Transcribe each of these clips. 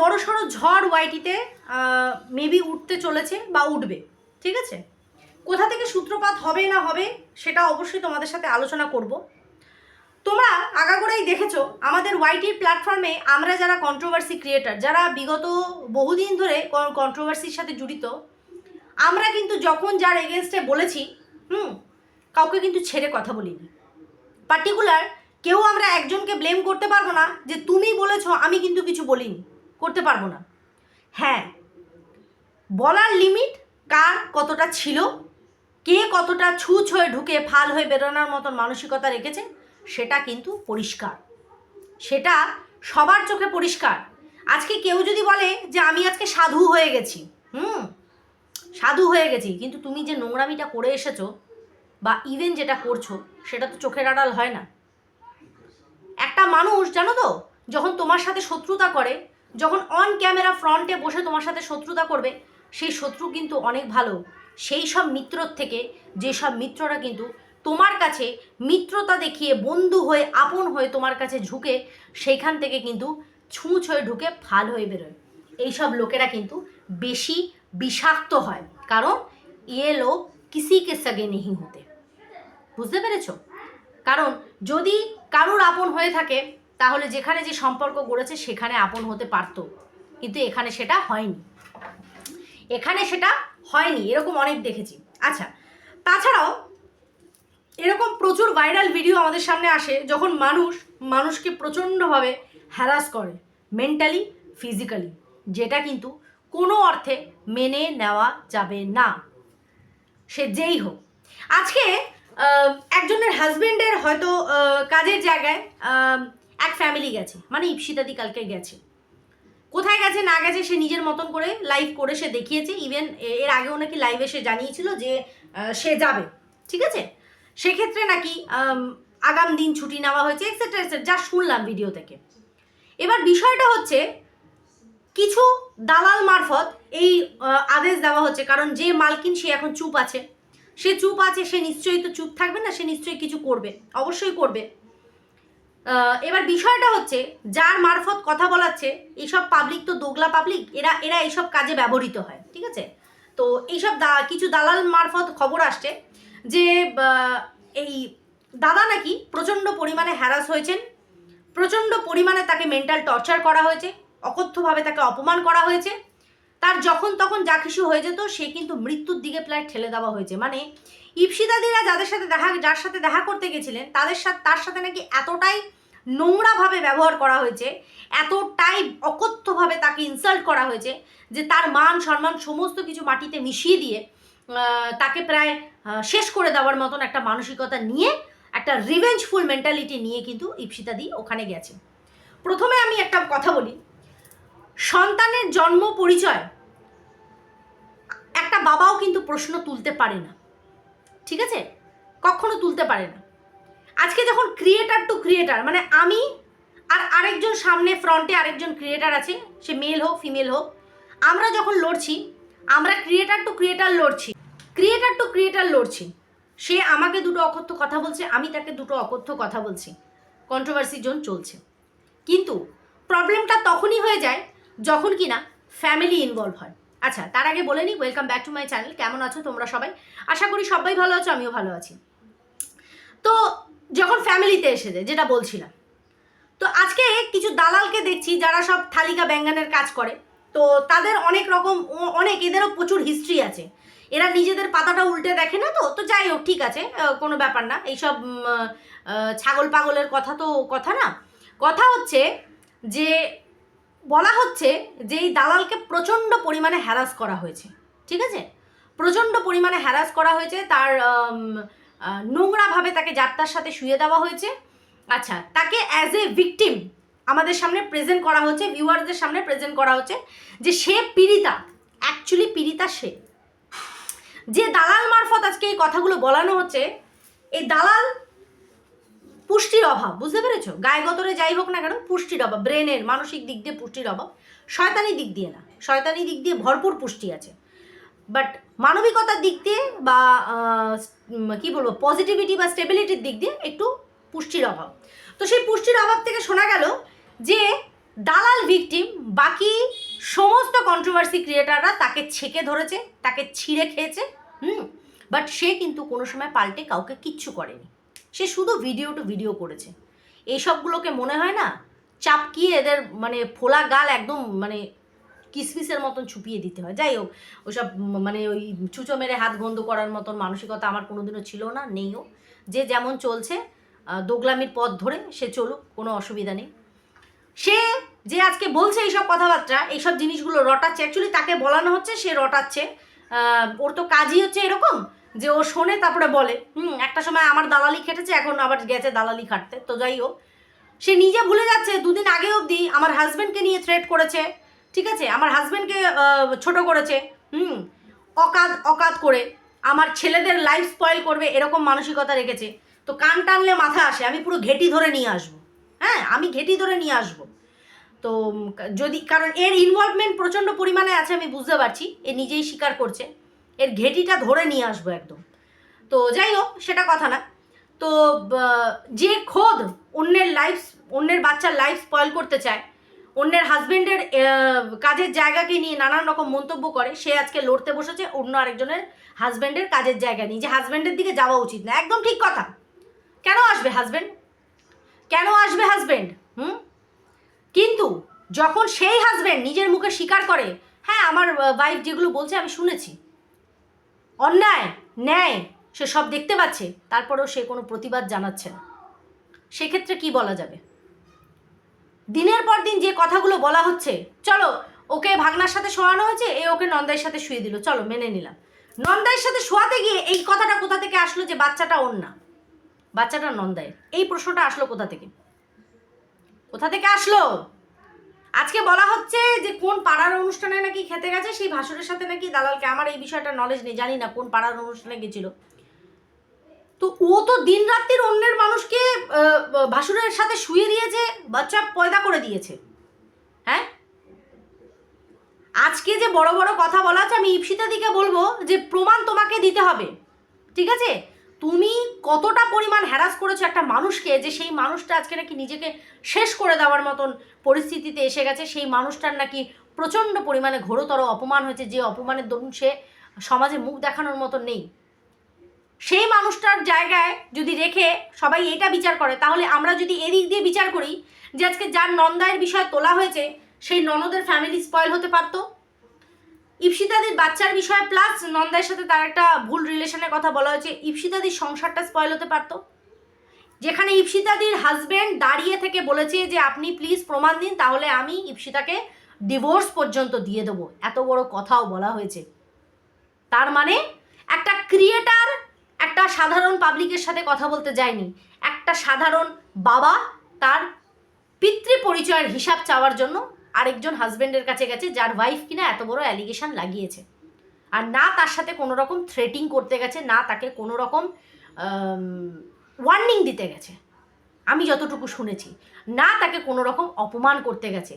বড় সড়ো ঝড় ওয়াইটিতে মেবি উঠতে চলেছে বা উঠবে, ঠিক আছে? কোথা থেকে সূত্রপাত হবে না হবে সেটা অবশ্যই তোমাদের সাথে আলোচনা করব। তোমরা আগাগোড়াই দেখেছ, আমাদের ওয়াইটির প্ল্যাটফর্মে আমরা যারা কন্ট্রোভার্সি ক্রিয়েটার যারা বিগত বহুদিন ধরে কন্ট্রোভার্সির সাথে জড়িত, আমরা কিন্তু যখন যার এগেনস্টে বলেছি, হুম, কাউকে কিন্তু ছেড়ে কথা বলিনি। পার্টিকুলার কেউ আমরা একজনকে ব্লেম করতে পারব না যে তুমি বলেছ, আমি কিন্তু কিছু বলিনি। করতে পারব না। হ্যাঁ বলার লিমিট কার কতটা ছিল, কে কতটা ছুঁচ হয়ে ঢুকে ফাল হয়ে বেরোনোর মতন মানসিকতা রেখেছে, সেটা কিন্তু পরিষ্কার। সেটা সবার চোখে পরিষ্কার। আজকে কেউ যদি বলে যে আমি আজকে সাধু হয়ে গেছি, হুম, সাধু হয়ে গেছি, কিন্তু তুমি যে নোংরামিটা করে এসেছ বা ইভেন যেটা করছ, সেটা তো চোখের আড়াল হয় না। একটা মানুষ, জানো তো, যখন তোমার সাথে শত্রুতা করে যখন অন ক্যামেরা ফ্রন্টে বসে তোমার সাথে শত্রুতা করবে, সেই শত্রু কিন্তু অনেক ভালো। সেই সব মিত্রর থেকে যেসব মিত্ররা কিন্তু তোমার কাছে মিত্রতা দেখিয়ে বন্ধু হয়ে, আপন হয়ে তোমার কাছে ঝুঁকে, সেইখান থেকে কিন্তু ছুঁচ হয়ে ঢুকে ফাল হয়ে বেরোয়। এইসব লোকেরা কিন্তু বেশি বিষাক্ত হয়। কারণ এ লোক কিসি কে সগে নেই হতে। বুঝতে পেরেছ? কারণ যদি কারুর আপন হয়ে থাকে তাহলে যেখানে যে সম্পর্ক গড়েছে সেখানে আপন হতে পারতো। কিন্তু এখানে সেটা হয়নি। এখানে সেটা হয়নি। এরকম অনেক দেখেছি। আচ্ছা তাছাড়াও এরকম প্রচুর ভাইরাল ভিডিও আমাদের সামনে আসে যখন মানুষ, মানুষকে প্রচণ্ডভাবে হ্যারাস করে মেন্টালি ফিজিক্যালি যেটা কিন্তু কোনো অর্থে মেনে নেওয়া যাবে না। সে যেই হোক। আজকে একজনের হাজব্যান্ডের হয়তো কাজের জায়গায় এক ফ্যামিলি গেছে মানে ইপসিতাদি কালকে গেছে। কোথায় গেছে, না গেছে, সে নিজের মতন করে লাইভ করে সে দেখিয়েছে। ইভেন এর আগেও নাকি লাইভে সে জানিয়েছিল যে সে যাবে। ঠিক আছে? সেক্ষেত্রে নাকি আগাম দিন ছুটি নেওয়া হয়েছে এক্সেট্রা এক্সেট্রা যা শুনলাম ভিডিও থেকে। এবার বিষয়টা হচ্ছে, কিছু দালাল মারফত এই আদেশ দেওয়া হচ্ছে। কারণ যে মালকিন, সে এখন চুপ আছে। সে চুপ আছে, সে নিশ্চয়ই তো চুপ থাকবে না, সে নিশ্চয়ই কিছু করবে। অবশ্যই করবে। এবার বিষয়টা হচ্ছে, যার মারফত কথা বলাচ্ছে এইসব পাবলিক তো দোগলা পাবলিক এরা এরা এইসব কাজে ব্যবহৃত হয়, ঠিক আছে? তো এইসব দা- কিছু দালাল মারফত খবর আসছে যে এই দাদা নাকি প্রচণ্ড পরিমাণে হ্যারাস হয়েছেন, প্রচণ্ড পরিমাণে তাকে মেন্টাল টর্চার করা হয়েছে, অকথ্যভাবে তাকে অপমান করা হয়েছে তার যখন তখন যা কিছু হয়ে যেত, সে কিন্তু মৃত্যুর দিকে প্রায় ঠেলে দেওয়া হয়েছে। মানে ইপসিদাদিরা যাদের সাথে দেখা, যার সাথে দেখা করতে গেছিলেন, তাদের সাথে, তার সাথে নাকি এতটাই নোংরাভাবে ব্যবহার করা হয়েছে, এতটাই অকথ্যভাবে তাকে ইনসাল্ট করা হয়েছে, যে তার মান, সম্মান সমস্ত কিছু মাটিতে মিশিয়ে দিয়ে তাকে প্রায় শেষ করে দেওয়ার মতন একটা মানসিকতা নিয়ে, একটা রিভেঞ্জফুল মেন্টালিটি নিয়ে কিন্তু ইপসিতাদি ওখানে গেছে। প্রথমে আমি একটা কথা বলি সন্তানের জন্ম পরিচয় একটা বাবাও কিন্তু প্রশ্ন তুলতে পারে না। ঠিক আছে? কখনো তুলতে পারে না। আজকে যখন ক্রিয়েটার টু ক্রিয়েটার মানে আমি আর আরেকজন সামনে ফ্রন্টে আরেকজন ক্রিয়েটার আছে, সে মেল হোক ফিমেল হোক, আমরা যখন লড়ছি, আমরা ক্রিয়েটার টু ক্রিয়েটার লড়ছি ক্রিয়েটার টু ক্রিয়েটার লড়ছি, সে আমাকে দুটো অকথ্য কথা বলছে, আমি তাকে দুটো অকথ্য কথা বলছি। কন্ট্রোভার্সি জোন চলছে। কিন্তু প্রবলেমটা তখনই হয়ে যায় যখন কিনা ফ্যামিলি ইনভলভ হয়। আচ্ছা তার আগে বলে নিই welcome back to my channel কেমন আছো তোমরা সবাই? আশা করি সবাই ভালো আছো, আমিও ভালো আছি। তো যখন ফ্যামিলিতে এসে যায়, যেটা বলছিলাম, তো আজকে কিছু দালালকে দেখছি, যারা সব থালিকা ব্যাঙ্গানের কাজ করে। তো তাদের অনেক রকম অনেক, এদেরও প্রচুর হিস্ট্রি আছে। এরা নিজেদের পাতাটা উল্টে দেখে না তো? তো যাই হোক, ঠিক আছে কোনো ব্যাপার না। এইসব ছাগল পাগলের কথা তো কথা না। কথা হচ্ছে যে বলা হচ্ছে যে এই দালালকে প্রচণ্ড পরিমাণে হ্যারাস করা হয়েছে। ঠিক আছে? প্রচণ্ড পরিমাণে হ্যারাস করা হয়েছে, তার নোংরাভাবে তাকে যাত্রার সাথে শুয়ে দেওয়া হয়েছে। আচ্ছা তাকে অ্যাজ এ ভিকটিম আমাদের সামনে প্রেজেন্ট করা হচ্ছে ভিউয়ারদের সামনে প্রেজেন্ট করা হচ্ছে যে সে পীড়িতা অ্যাকচুয়ালি পীড়িতা সে। যে দালাল মারফত আজকে এই কথাগুলো বলানো হচ্ছে, এই দালাল পুষ্টির অভাব, বুঝতে পেরেছ? গায়ে গতরে যাই হোক না কেন, পুষ্টির অভাব, ব্রেনের মানসিক দিক দিয়ে পুষ্টির অভাব, শয়তানি দিক দিয়ে না, শয়তানি দিক দিয়ে ভরপুর পুষ্টি আছে। বাট মানবিকতার দিক দিয়ে বা কি বলব পজিটিভিটি বা স্টেবিলিটির দিক দিয়ে একটু পুষ্টির অভাব। তো সেই পুষ্টির অভাব থেকে শোনা গেল যে, দালাল ভিকটিম বাকি সমস্ত কন্ট্রোভার্সি ক্রিয়েটাররা তাকে ছেঁকে ধরেছে, তাকে ছিঁড়ে খেয়েছে, হুম? বাট সে কিন্তু কোনো সময় পাল্টে কাউকে কিচ্ছু করেনি। সে শুধু ভিডিও টু ভিডিও করেছে। এইসবগুলোকে মনে হয় না, চাপকিয়ে এদের মানে ফোলা গাল একদম মানে কিসমিসের মতন ছুপিয়ে দিতে হয়। যাই হোক, ওসব ম- মানে ওই চুচো মেরে হাত বন্ধ করার মতন মানসিকতা আমার কোনোদিনও ছিল না নেইও যে যেমন চলছে দোগলামির পথ ধরে সে চলুক, কোনো অসুবিধা নেই। সে যে আজকে বলছে এইসব কথাবার্তা, এইসব জিনিসগুলো রটাচ্ছে অ্যাকচুয়ালি তাকে বলানো হচ্ছে সে রটাচ্ছে। ওর তো কাজই হচ্ছে এরকম যে ও শোনে, তারপরে বলে, হুম, একটা সময় আমার দালালি খেটেছে, এখন আবার গেছে দালালি খাটতে। তো যাই হোক, সে নিজে ভুলে যাচ্ছে, দুদিন আগে অবধি আমার হাজব্যান্ডকে নিয়ে থ্রেট করেছে, ঠিক আছে? আমার হাজব্যান্ডকে ছোট করেছে, হুম, অকাত অকাত করে আমার ছেলেদের লাইফ স্পয়েল করবে, এরকম মানসিকতা রেখেছে। তো কান টানলে মাথা আসে, আমি পুরো ঘেটি ধরে নিয়ে আসব হ্যাঁ? আমি ঘেটি ধরে নিয়ে আসব। তো যদি, কারণ এর ইনভলভমেন্ট প্রচণ্ড পরিমাণে আছে, আমি বুঝতে পারছি, এ নিজেই স্বীকার করছে। এর ঘেটিটা ধরে নিয়ে আসব একদম। তো যাই হোক, সেটা কথা না। তো যে খোদ অন্যের লাইফ অন্যের বাচ্চার লাইফ স্পয়েল করতে চায়, অন্যের হাজবেন্ডের কাজের জায়গাকে নিয়ে নানান রকম মন্তব্য করে, সে আজকে লড়তে বসেছে অন্য আরেকজনের হাজব্যান্ডের কাজের জায়গা নিয়ে। যে হাজব্যান্ডের দিকে যাওয়া উচিত না, একদম ঠিক কথা। কেন আসবে হাজব্যান্ড কেন আসবে হাজব্যান্ড হুম? কিন্তু যখন সেই হাজব্যান্ড নিজের মুখে স্বীকার করে হ্যাঁ আমার ওয়াইফ যেগুলো বলছে, আমি শুনেছি। অন্যায়, ন্যায়, সে সব দেখতে পাচ্ছে, তারপরেও সে কোনো প্রতিবাদ জানাচ্ছে না। সেক্ষেত্রে কি বলা যাবে? দিনের পর দিন যে কথাগুলো বলা হচ্ছে, চলো, ওকে ভাগনার সাথে শোয়ানো হয়েছে, এ ওকে নন্দাইয়ের সাথে শুয়ে দিল, চলো, মেনে নিলাম। নন্দাইয়ের সাথে শোয়াতে গিয়ে এই কথাটা কোথা থেকে আসলো যে বাচ্চাটা ওর না? বাচ্চাটা নন্দাইয়ের। এই প্রশ্নটা আসলো কোথা থেকে? কোথা থেকে আসলো? আজকে বলা হচ্ছে যে কোন পাড়ার অনুষ্ঠানে নাকি খেতে গেছে, সেই ভাসুরের সাথে নাকি দালালকে। আমার এই বিষয়টা নলেজ নেই, জানি না কোন পাড়ার অনুষ্ঠানে গেছিল। তো ও তো দিন রাত্রির অন্যের মানুষকে ভাসুরের সাথে শুয়ে দিয়েছে, বাচ্চা পয়দা করে দিয়েছে। হ্যাঁ? আজকে যে বড় বড় কথা বলা আছে, আমি ইপসিতা দিকে বলব যে প্রমাণ তোমাকে দিতে হবে। ঠিক আছে? তুমি কতটা পরিমাণ হ্যারাস করেছ একটা মানুষকে যে সেই মানুষটা আজকে নাকি নিজেকে শেষ করে দেওয়ার মতন পরিস্থিতিতে এসে গেছে? সেই মানুষটার নাকি প্রচণ্ড পরিমাণে ঘোরতর অপমান হয়েছে, যে অপমানের দরুন সে সমাজে মুখ দেখানোর মতন নেই। সেই মানুষটার জায়গায় যদি রেখে সবাই এটা বিচার করে, তাহলে আমরা যদি এদিক দিয়ে বিচার করি যে আজকে যার নন্দায়ের বিষয় তোলা হয়েছে, সেই ননদের ফ্যামিলি স্পয়েল হতে পারতো? ইপসিতাদির বাচ্চার বিষয়ে, প্লাস নন্দায়ের সাথে তার একটা ভুল রিলেশনের কথা বলা হয়েছে। ইপসিতাদির সংসারটা স্পয়েল হতে পারতো। যেখানে ইপসিতাদির হাজব্যান্ড দাঁড়িয়ে থেকে বলেছে যে, আপনি প্লিজ প্রমাণ দিন, তাহলে আমি ইপসিতাকে ডিভোর্স পর্যন্ত দিয়ে দেবো। এত বড় কথাও বলা হয়েছে। তার মানে একটা ক্রিয়েটার একটা সাধারণ পাবলিকের সাথে কথা বলতে যায়নি। একটা সাধারণ বাবা তার পিতৃ পরিচয়ের হিসাব চাওয়ার জন্য আরেকজন হাজবেন্ডের কাছে গেছে, যার ওয়াইফ কিনা এত বড় অ্যালিগেশন লাগিয়েছে। আর না তার সাথে কোনো রকম থ্রেটিং করতে গেছে, না তাকে কোনো রকম ওয়ার্নিং দিতে গেছে। আমি যতটুকু শুনেছি, না তাকে কোনো রকম অপমান করতে গেছে।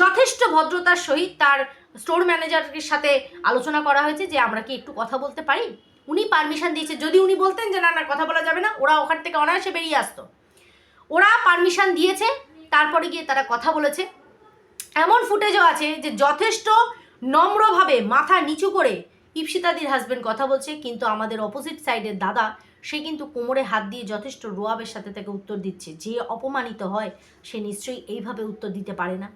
যথেষ্ট ভদ্রতার সহিত তার স্টোর ম্যানেজারের সাথে আলোচনা করা হয়েছে যে, আমরা কি একটু কথা বলতে পারি? উনি পারমিশন দিয়েছে। যদি উনি বলতেন যে, না না, কথা বলা যাবে না, ওরা ওখান থেকে অনায়াসে বেরিয়ে আসতো। ওরা পারমিশন দিয়েছে, তারপরে গিয়ে তারা কথা বলেছে। এমন ফুটেজও আছে যে যথেষ্ট নম্রভাবে মাথা নিচু করে ইপসিতাদির হাজবেন্ড কথা বলছে, কিন্তু আমাদের অপোজিট সাইডের দাদা, সে কিন্তু কোমরে হাত দিয়ে যথেষ্ট রোয়াবের সাথে তাকে উত্তর দিচ্ছে। যে অপমানিত হয়, সে নিশ্চয়ই এইভাবে উত্তর দিতে পারে না।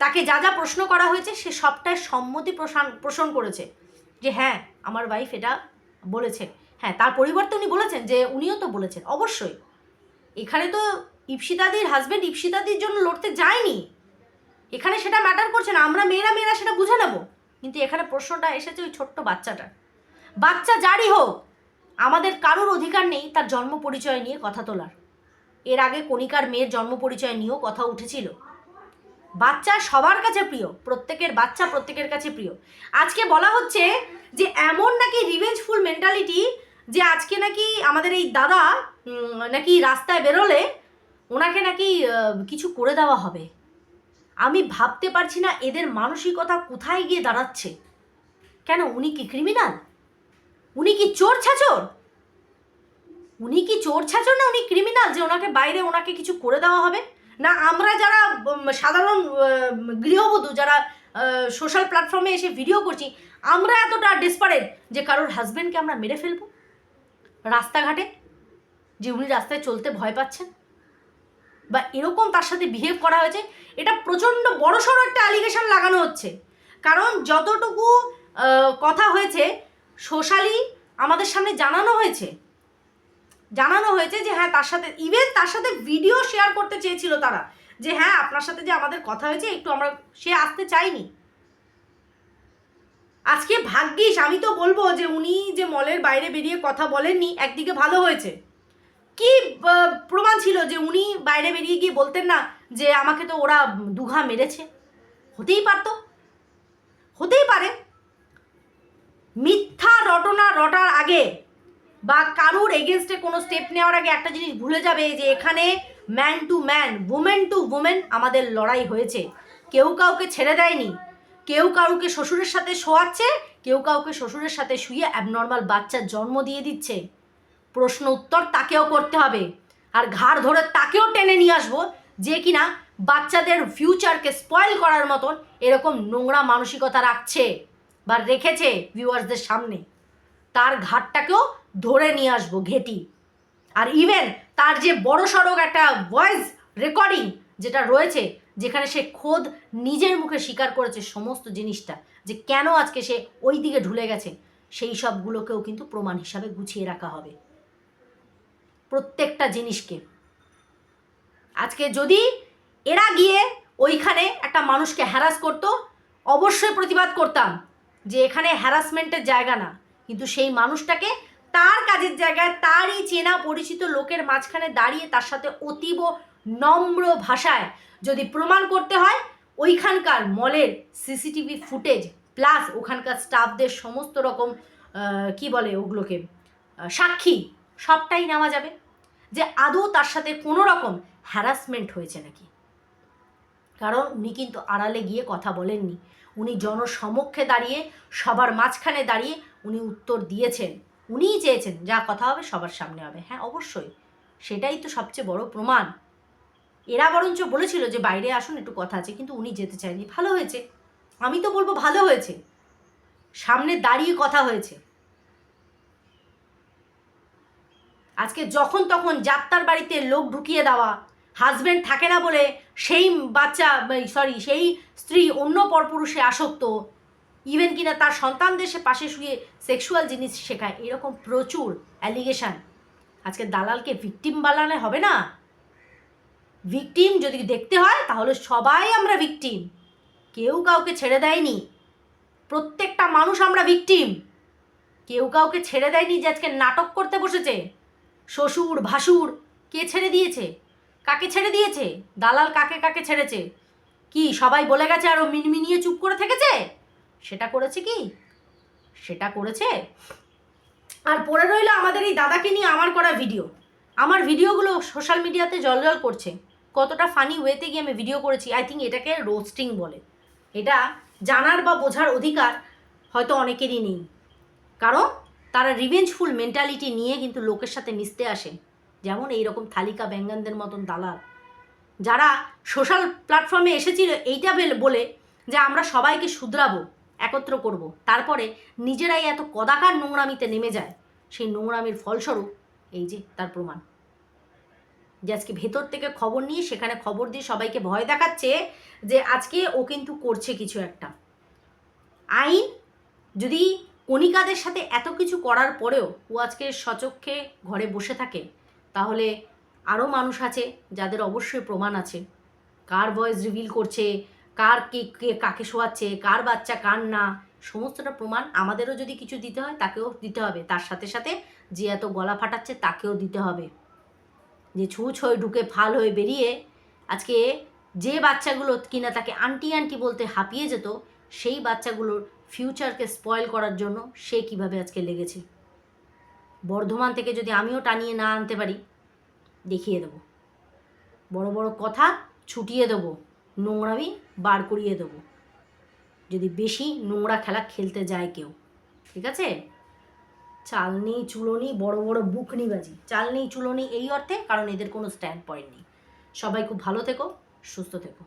তাকে যা যা প্রশ্ন করা হয়েছে, সে সবটাই সম্মতি প্রসান পোষণ করেছে। যে হ্যাঁ আমার ওয়াইফ এটা বলেছে। হ্যাঁ তার পরিবর্তে উনি বলেছেন যে উনিও তো বলেছেন। অবশ্যই। এখানে তো ইপসিতাদির হাজবেন্ড ইপসিতাদির জন্য লড়তে যায়নি। এখানে সেটা ম্যাটার করছে না, আমরা মেয়েরা মেয়েরা সেটা বুঝে নেব। কিন্তু এখানে প্রশ্নটা এসেছে ওই ছোট্ট বাচ্চাটার। বাচ্চা যারই হোক, আমাদের কারোর অধিকার নেই তার জন্ম পরিচয় নিয়ে কথা তোলার। এর আগে কণিকার মেয়ের জন্ম পরিচয় নিয়েও কথা উঠেছিল। বাচ্চা সবার কাছে প্রিয়, প্রত্যেকের বাচ্চা প্রত্যেকের কাছে প্রিয়। আজকে বলা হচ্ছে যে এমন নাকি রিভেঞ্জফুল মেন্টালিটি যে আজকে নাকি আমাদের এই দাদা নাকি রাস্তায় বেরোলে ওনাকে নাকি কিছু করে দেওয়া হবে। আমি ভাবতে পারছি না এদের মানসিকতা কোথায় গিয়ে দাঁড়াচ্ছে। কেন, উনি কি ক্রিমিনাল উনি কি চোর ছাচোর? উনি কি চোর ছাচোর না উনি ক্রিমিনাল যে ওনাকে বাইরে ওনাকে কিছু করে দেওয়া হবে? না, আমরা যারা সাধারণ গৃহবধূ যারা সোশ্যাল প্ল্যাটফর্মে এসে ভিডিও করছি, আমরা এতটা ডেসপারেট যে কারোর হাজব্যান্ডকে আমরা মেরে ফেলব? রাস্তাঘাটে? যে উনি রাস্তায় চলতে ভয় পাচ্ছেন? বা এরকম তার সাথে বিহেভ করা হয়েছে, এটা প্রচণ্ড বড়সড় একটা অ্যালিগেশন লাগানো হচ্ছে। কারণ যতটুকু কথা হয়েছে, সোশ্যালি আমাদের সামনে জানানো হয়েছে। জানানো হয়েছে যে হ্যাঁ তার সাথে ইভেন তার সাথে ভিডিও শেয়ার করতে চেয়েছিল তারা, যে হ্যাঁ আপনার সাথে যে আমাদের কথা হয়েছে, একটু আমরা, সে আসতে চাইনি আজকে ভাগ্যিস, আমি তো বলব যে উনি যে মলের বাইরে বেরিয়ে কথা বলেননি, একদিকে ভালো হয়েছে। কি প্রমাণ ছিল যে উনি বাইরে বেরিয়ে গিয়ে বলতেন না যে আমাকে তো ওরা দুঘা মেরেছে? হতেই পারতো। হতেই পারে। মিথ্যা রটনা রটার আগে বা কারুর এগেনস্টে কোনো স্টেপ নেওয়ার আগে একটা জিনিস ভুলে যাবে যে এখানে man to man women to women আমাদের লড়াই হয়েছে। কেউ কাউকে ছেড়ে দেয়নি। কেউ কাউকে শ্বশুরের সাথে শোয়াচ্ছে। কেউ কাউকে শ্বশুরের সাথে শুয়ে অ্যাবনর্মাল বাচ্চার জন্ম দিয়ে দিচ্ছে। প্রশ্ন উত্তর তাকেও করতে হবে। আর ঘাড় ধরে তাকেও টেনে নিয়ে আসব যে কিনা বাচ্চাদের ফিউচারকে স্পয়েল করার মতন এরকম নোংরা মানসিকতা রাখছে বা রেখেছে ভিউয়ার্সদের সামনে। তার ঘাটটাকেও ধরে নিয়ে আসব ঘেটি। আর ইভেন তার যে বড় সড়ক একটা ভয়েস রেকর্ডিং যেটা রয়েছে, যেখানে সে খোদ নিজের মুখে স্বীকার করেছে সমস্ত জিনিসটা, যে কেন আজকে সে ওই দিকে ঢুলে গেছে, সেই সবগুলোকেও কিন্তু প্রমাণ হিসাবে গুছিয়ে রাখা হবে। প্রত্যেকটা জিনিসকে। আজকে যদি এরা গিয়ে ওইখানে একটা মানুষকে হ্যারাস করতো, অবশ্যই প্রতিবাদ করতাম যে এখানে হ্যারাসমেন্টের জায়গা না। কিন্তু সেই মানুষটাকে তার কাজের জায়গায় তারই চেনা পরিচিত লোকের মাঝখানে দাঁড়িয়ে তার সাথে অতীব নম্র ভাষায় যদি প্রমাণ করতে হয়, ওইখানকার মলের সিসিটিভি ফুটেজ প্লাস ওখানকার স্টাফদের সমস্ত রকম কি বলে ওগুলোকে সাক্ষী, সবটাই নেওয়া যাবে। যে আদৌ তার সাথে কোনো রকম হ্যারাসমেন্ট হয়েছে নাকি? কারণ উনি কিন্তু আড়ালে গিয়ে কথা বলেননি। উনি জনসমক্ষে দাঁড়িয়ে, সবার মাঝখানে দাঁড়িয়ে উনি উত্তর দিয়েছেন। উনিই চেয়েছেন, যা কথা হবে সবার সামনে হবে। হ্যাঁ অবশ্যই। সেটাই তো সবচেয়ে বড় প্রমাণ। এরা বরঞ্চ বলেছিল যে বাইরে আসুন, একটু কথা আছে, কিন্তু উনি যেতে চায়নি। ভালো হয়েছে। আমি তো বলব ভালো হয়েছে। সামনে দাঁড়িয়ে কথা হয়েছে। আজকে যখন তখন যাত্রার বাড়িতে লোক ঢুকিয়ে দেওয়া হাজব্যান্ড থাকে না বলে সেই বাচ্চা সরি সেই স্ত্রী অন্য পরপুরুষে আসক্ত। ইভেন কিনা তার সন্তানদের সে পাশে শুয়ে সেক্সুয়াল জিনিস শেখায়, এরকম প্রচুর অ্যালিগেশন আজকে দালালকে ভিকটিম বানালে হবে না? ভিকটিম যদি দেখতে হয়, তাহলে সবাই আমরা ভিকটিম কেউ কাউকে ছেড়ে দেয়নি। প্রত্যেকটা মানুষ আমরা ভিকটিম কেউ কাউকে ছেড়ে দেয়নি যে আজকে নাটক করতে বসেছে। শ্বশুর, ভাসুর, কে ছেড়ে দিয়েছে? কাকে ছেড়ে দিয়েছে? দালাল কাকে কাকে ছেড়েছে? কি, সবাই বলে গেছে আরও মিনমিনিয়ে চুপ করে থেকেছে? সেটা করেছে কি? সেটা করেছে? আর পড়ে রইল আমাদের এই দাদাকে নিয়ে আমার করা ভিডিও। আমার ভিডিওগুলো সোশ্যাল মিডিয়াতে জলজল করছে। কতটা ফানি ওয়েতে গিয়ে আমি ভিডিও করেছি। আই থিঙ্ক এটাকে রোস্টিং বলে। এটা জানার বা বোঝার অধিকার হয়তো অনেকেরই নেই। কারণ তারা রিভেঞ্জফুল মেন্টালিটি নিয়ে কিন্তু লোকের সাথে মিশতে আসে। যেমন এই রকম থালিকা ব্যাঙ্গানদের মতন দালাল। যারা সোশ্যাল প্ল্যাটফর্মে এসেছিল এইটা বেল- যে আমরা সবাইকে শুধরাবো, একত্র করব। তারপরে নিজেরাই এত কদাকার নোংরামিতে নেমে যায়। সেই নোংরামির ফলস্বরূপ এই যে তার প্রমাণ। যে আজকে ভেতর থেকে খবর নিয়ে সেখানে খবর দিয়ে সবাইকে ভয় দেখাচ্ছে যে আজকে ও কিন্তু করছে কিছু একটা। আইন যদি কণিকাদের সাথে এত কিছু করার পরেও ও আজকে সচক্ষে ঘরে বসে থাকে, তাহলে আরও মানুষ আছে যাদের অবশ্যই প্রমাণ আছে। কার ভয়েস রিভিল করছে, কার কে কে, কাকে শোয়াচ্ছে, কার বাচ্চা, কার না, সমস্তটা প্রমাণ আমাদেরও যদি কিছু দিতে হয় তাকেও দিতে হবে। তার সাথে সাথে যে এত গলা ফাটাচ্ছে তাকেও দিতে হবে। যে ছুঁচ হয়ে ঢুকে, ফাল হয়ে বেরিয়ে আজকে যে বাচ্চাগুলো কিনা তাকে আন্টি আন্টি বলতে হাঁপিয়ে যেত, সেই বাচ্চাগুলোর ফিউচারকে স্পয়েল করার জন্য সে কীভাবে আজকে লেগেছে? বর্ধমান থেকে যদি আমিও টানিয়ে না আনতে পারি, দেখিয়ে দেবো। বড় বড় কথা ছুটিয়ে দেবো, নোংরামি বার করিয়ে দেবো। যদি বেশি নোংরা খেলা খেলতে যায় কেউ, ঠিক আছে? চাল নেই চুলো নেই বড় বড় বুক নিবাজি চাল নেই চুলো নেই এই অর্থে কারণ এদের কোনো স্ট্যান্ড পয়েন্ট নেই। সবাই খুব ভালো থেকো, সুস্থ থেকো।